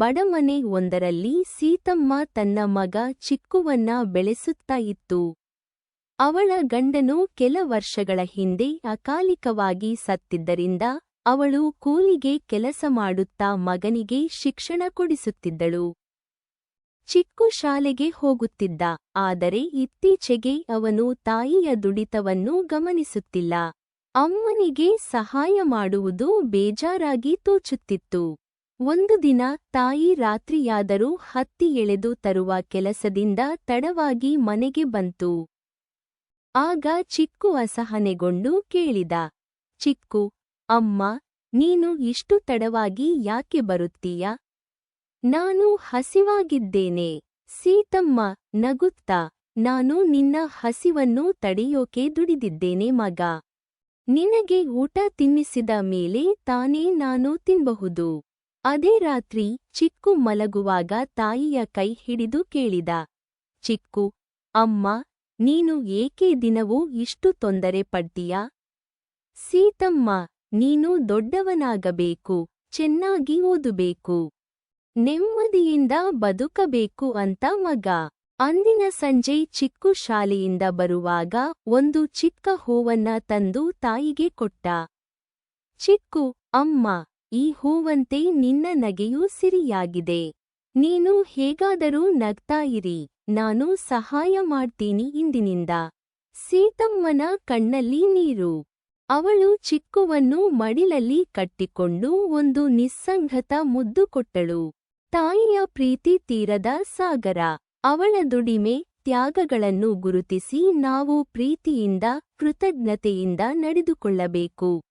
ಬಡಮನೆ ಒಂದರಲ್ಲಿ ಸೀತಮ್ಮ ತನ್ನ ಮಗ ಚಿಕ್ಕುವನ್ನ ಬೆಳೆಸುತ್ತಾ ಇತ್ತು. ಅವಳ ಗಂಡನು ಕೆಲ ವರ್ಷಗಳ ಹಿಂದೆ ಅಕಾಲಿಕವಾಗಿ ಸತ್ತಿದ್ದರಿಂದ ಅವಳು ಕೂಲಿಗೆ ಕೆಲಸ ಮಾಡುತ್ತಾ ಮಗನಿಗೆ ಶಿಕ್ಷಣ ಕೊಡಿಸುತ್ತಿದ್ದಳು. ಚಿಕ್ಕು ಶಾಲೆಗೆ ಹೋಗುತ್ತಿದ್ದ, ಆದರೆ ಇತ್ತೀಚೆಗೆ ಅವನು ತಾಯಿಯ ದುಡಿತವನ್ನು ಗಮನಿಸುತ್ತಿಲ್ಲ. ಅಮ್ಮನಿಗೆ ಸಹಾಯ ಮಾಡುವುದು ಬೇಜಾರಾಗಿ ತೋಚುತ್ತಿತ್ತು. ಒಂದು ದಿನ ತಾಯಿ ರಾತ್ರಿಯಾದರೂ ಹತ್ತಿ ಎಳೆದು ತರುವ ಕೆಲಸದಿಂದ ತಡವಾಗಿ ಮನೆಗೆ ಬಂತು. ಆಗ ಚಿಕ್ಕು ಅಸಹನೆಗೊಂಡು ಕೇಳಿದ, ಚಿಕ್ಕು, ಅಮ್ಮ, ನೀನು ಇಷ್ಟು ತಡವಾಗಿ ಯಾಕೆ ಬರುತ್ತೀಯ? ನಾನು ಹಸಿವಾಗಿದ್ದೇನೆ. ಸೀತಮ್ಮ, ನಗುತ್ತಾ, ನಾನು ನಿನ್ನ ಹಸಿವನ್ನು ತಡೆಯೋಕೆ ದುಡಿದಿದ್ದೇನೆ ಮಗ. ನಿನಗೆ ಊಟ ತಿನ್ನಿಸಿದ ಮೇಲೆ ತಾನೇ ನಾನು ತಿನ್ಬಹುದು. ಅದೇ ರಾತ್ರಿ ಚಿಕ್ಕು ಮಲಗುವಾಗ ತಾಯಿಯ ಕೈ ಹಿಡಿದು ಕೇಳಿದ, ಚಿಕ್ಕು, ಅಮ್ಮ, ನೀನು ಏಕೆ ದಿನವೂ ಇಷ್ಟು ತೊಂದರೆ ಪಡ್ತೀಯಾ? ಸೀತಮ್ಮ, ನೀನು ದೊಡ್ಡವನಾಗಬೇಕು, ಚೆನ್ನಾಗಿ ಓದಬೇಕು, ನೆಮ್ಮದಿಯಿಂದ ಬದುಕಬೇಕು ಅಂತ ಮಗ. ಅಂದಿನ ಸಂಜೆ ಚಿಕ್ಕು ಶಾಲೆಯಿಂದ ಬರುವಾಗ ಒಂದು ಚಿಕ್ಕ ಹೂವನ್ನ ತಂದು ತಾಯಿಗೆ ಕೊಟ್ಟ, ಚಿಕ್ಕು, ಅಮ್ಮ ಈ ಹೂವಂತೆ ನಿನ್ನ ನಗೆಯೂ ಸಿರಿಯಾಗಿದೆ. ನೀನು ಹೇಗಾದರೂ ನಗ್ತಾ ಇರಿ. ನಾನು ಸಹಾಯ ಮಾಡ್ತೀನಿ ಇಂದಿನಿಂದ. ಸೀತಮ್ಮನ ಕಣ್ಣಲ್ಲಿ ನೀರು. ಅವಳು ಚಿಕ್ಕುವನ್ನು ಮಡಿಲಲ್ಲಿ ಕಟ್ಟಿಕೊಂಡು ಒಂದು ನಿಸ್ಸಂಗತ ಮುದ್ದು ಕೊಟ್ಟಳು. ತಾಯಿಯ ಪ್ರೀತಿ ತೀರದ ಸಾಗರ. ಅವಳ ದುಡಿಮೆ ತ್ಯಾಗಗಳನ್ನು ಗುರುತಿಸಿ ನಾವು ಪ್ರೀತಿಯಿಂದ, ಕೃತಜ್ಞತೆಯಿಂದ ನಡೆದುಕೊಳ್ಳಬೇಕು.